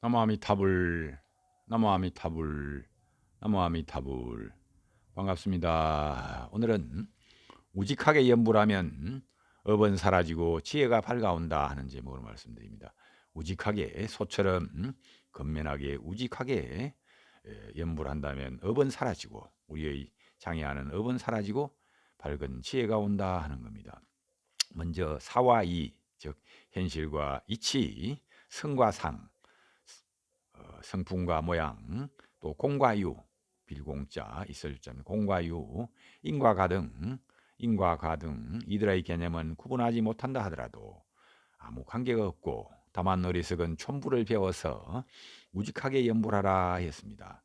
나무아미타불 나무아미타불 나무아미타불 반갑습니다. 오늘은 우직하게 연불하면 업은 사라지고 지혜가 밝아온다 하는 제목으로 말씀드립니다. 우직하게 소처럼 건면하게 우직하게 연불한다면 업은 사라지고 우리의 장애하는 업은 사라지고 밝은 지혜가 온다 하는 겁니다. 먼저 사와 이, 즉 현실과 이치, 성과 상, 어, 성품과 모양, 또 공과 유, 빌공자 있을 점 공과 유, 인과 가등, 인과 가등 이들의 개념은 구분하지 못한다 하더라도 아무 관계가 없고 다만 어리석은 촌부를 배워서 우직하게 연불하라 했습니다.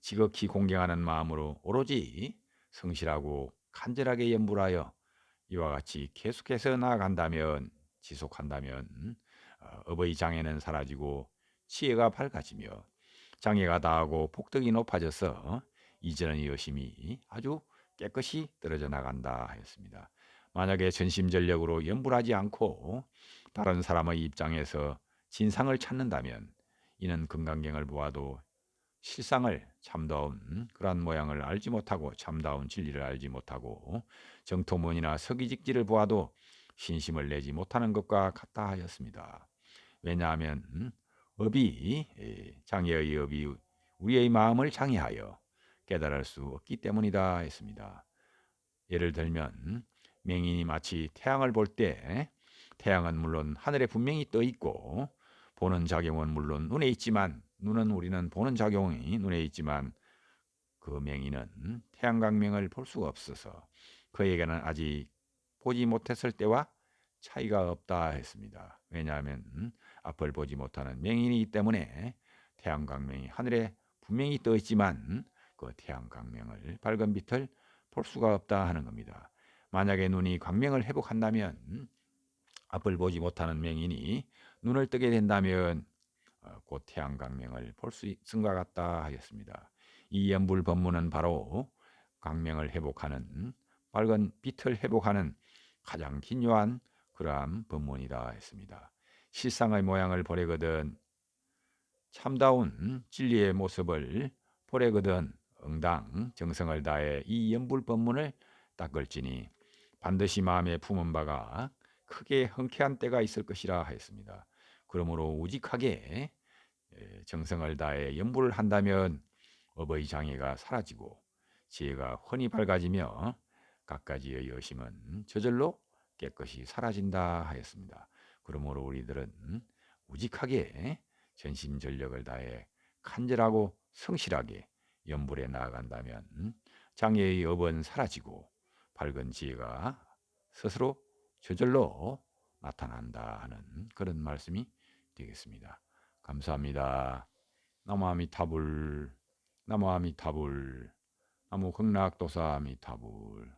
지극히 공경하는 마음으로 오로지 성실하고 간절하게 연불하여 이와 같이 계속해서 나아간다면 지속한다면 어, 어버이 장애는 사라지고 치해가 밝아지며 장애가 다하고 폭덕이 높아져서 이전의 여심이 아주 깨끗이 떨어져 나간다 하였습니다. 만약에 전심전력으로 연불하지 않고 다른 사람의 입장에서 진상을 찾는다면 이는 금강경을 보아도 실상을 참다운 그러한 모양을 알지 못하고 참다운 진리를 알지 못하고 정토문이나 서기직지를 보아도 신심을 내지 못하는 것과 같다 하였습니다. 왜냐하면 업이 예, 장애의 업이 우리의 마음을 장애하여 깨달을 수 없기 때문이다 했습니다. 예를 들면 맹인이 마치 태양을 볼 때 태양은 물론 하늘에 분명히 떠 있고 보는 작용은 물론 눈에 있지만 눈은 우리는 보는 작용이 눈에 있지만 그 맹인은 태양광명을 볼 수가 없어서 그에게는 아직 보지 못했을 때와 차이가 없다 했습니다. 왜냐하면 앞을 보지 못하는 맹인이기 때문에 태양광명이 하늘에 분명히 떠 있지만 그 태양광명을 밝은 빛을 볼 수가 없다 하는 겁니다. 만약에 눈이 광명을 회복한다면 앞을 보지 못하는 맹인이 눈을 뜨게 된다면 어, 곧 태양광명을 볼수것 같다 하였습니다. 이 연불 법문은 바로 광명을 회복하는 밝은 빛을 회복하는 가장 긴요한 그러한 법문이다 했습니다. 실상의 모양을 보래거든 참다운 진리의 모습을 보래거든 응당 정성을 다해 이 연불 법문을 닦을지니 반드시 마음에 품은 바가 크게 흔쾌한 때가 있을 것이라 하였습니다. 그러므로 우직하게 정성을 다해 연불을 한다면 업의 장애가 사라지고 지혜가 훤히 밝아지며 각가지의 여심은 저절로 깨끗이 사라진다 하였습니다. 그러므로 우리들은 우직하게 전심 전력을 다해 간절하고 성실하게 연불에 나아간다면 장애의 업은 사라지고 밝은 지혜가 스스로 저절로 나타난다 하는 그런 말씀이 되겠습니다. 감사합니다. 나무아미타불 나무아미타불 나무 극락도사아미타불